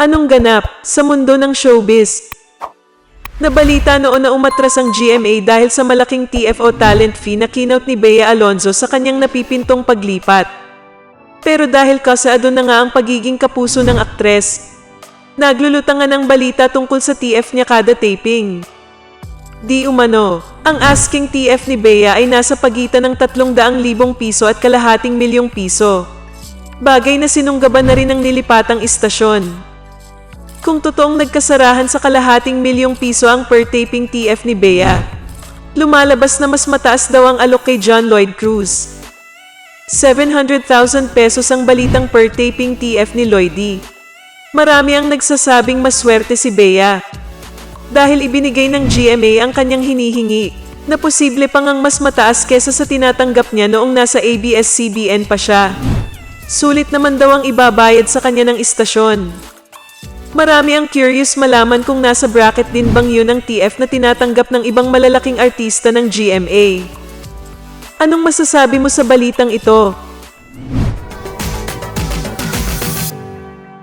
Anong ganap sa mundo ng showbiz? Nabalita noon na umatras ang GMA dahil sa malaking TFO talent fee na kinout ni Bea Alonzo sa kanyang napipintong paglipat. Pero dahil kasaado na nga ang pagiging kapuso ng aktres, naglulutangan ng balita tungkol sa TF niya kada taping. Di umano, ang asking TF ni Bea ay nasa pagitan ng 300,000 piso at kalahating milyong piso. Bagay na sinunggaban na rin ng nilipatang istasyon. Kung totoong nagkasarahan sa kalahating milyong piso ang per taping TF ni Bea, lumalabas na mas mataas daw ang alok kay John Lloyd Cruz. 700,000 pesos ang balitang per taping TF ni Lloydy. Marami ang nagsasabing maswerte si Bea. Dahil ibinigay ng GMA ang kanyang hinihingi, na posible pang ang mas mataas kesa sa tinatanggap niya noong nasa ABS-CBN pa siya. Sulit naman daw ang ibabayad sa kanya ng istasyon. Marami ang curious malaman kung nasa bracket din bang yun ang TF na tinatanggap ng ibang malalaking artista ng GMA. Anong masasabi mo sa balitang ito?